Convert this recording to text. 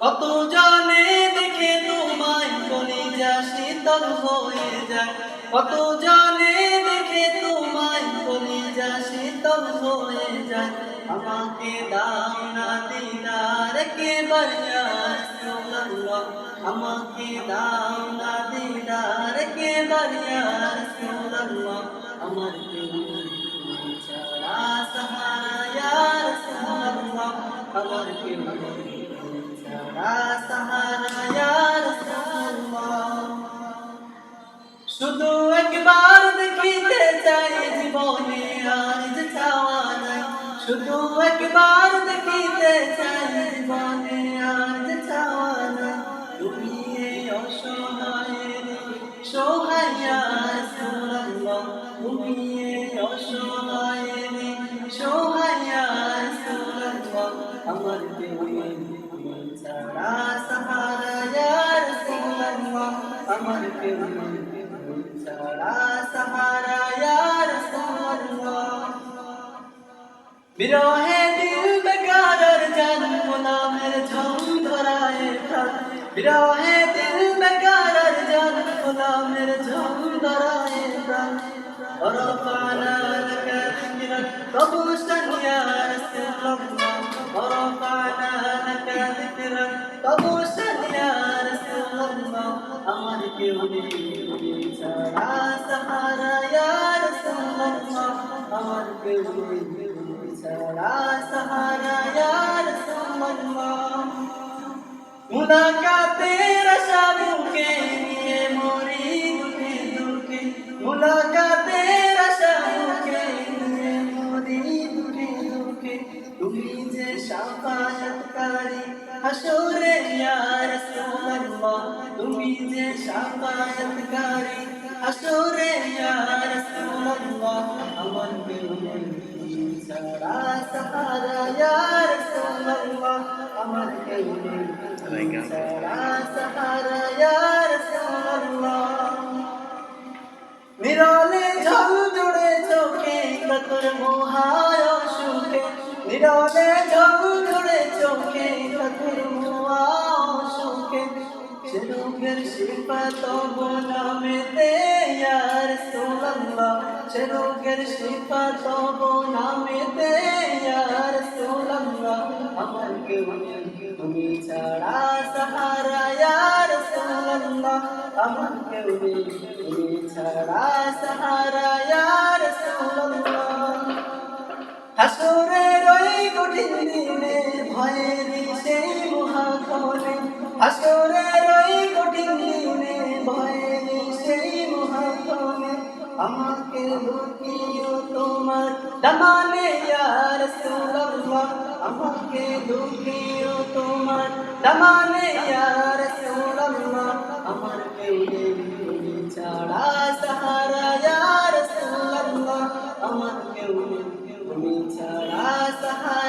কত জানে দেখে তোমায় কলিজা শীতল হয়ে যায়। কত জানে দেখে তোমায় কলিজা শীতল হয়ে যায়। আমাকে দাও না দিদার, কে বারিয়ার আমাকে দাও না দিদার, কে বারিয়ার সুল্লাহ আমার ছাড়া সাহারা আমার কেউ শুধু একবার দেখিতে চাই জীবনে যে চাওয়া নাই। শুধু একবার দেখিতে চাই জীবনে যে চাওয়া নাই। তুমি এই অসহায়ের সহায়া সুরল্লাহ তুমি এই অসহায়ের সহায়া সুরল্লাহ আমার সুরল্লাহ আমার কেউ বিরহে দিল বেকারর জন্ম নামের ঝম ধরায় বিরহে দিল বেকারর জন্ম নামের ঝম ধরায় প্রাণ और पाना कर कबूल আমার কেউ নেই ছাড়া সাহারা, ইয়া রাসূলুল্লাহ আমার কেউ নেই ছাড়া সাহারা, ইয়া রাসূলুল্লাহ। মুলাকাতের আশা বুকে নিয়ে মরি দুঃখে দুঃখে। মুলাকাতের বুকে নিয়ে মরি দুঃখে দুঃখে। তুমি যে শাফায়াতকারী হাসরে ইয়া রাসূলুল্লাহ তুমি যে শাফায়াতকারী হাসরে ইয়া রাসূলুল্লাহ আমার নেই ছাড়া সাহারা ইয়া রাসূলুল্লাহ আমার কেউ নেই সাহারা ইয়া রাসূলুল্লাহ নিরলে ঝল জুড়ে চোখে কতর মোহায় সুখে নিরলে ঝল সেরুগের শিল্পাত নামেতে ইয়ার সোল্লাহ সেরুগের শিল্পাত নামেতে ইয়ার সোল্লাহ আমার কেউ তুমি ছাড়া সাহারা ইয়ার সোল্লাহ আমার কেউ তুমি ছাড়া সাহারা ইয়ার সোল্লাহ হাসুরের ওই কঠিন দিনে ভয়ের সেই মহাকলে হাসুরের আমাকে ঢুকিও তোমার দামানে ইয়ার সুলল্লাহ আমাকে ঢুকিও তোমার দামানে ইয়ার সুলল্লাহ আমার কেউ ছাড়া সাহারা ইয়ার সুলল্লাহ আমার কেউ ছাড়া সাহারা।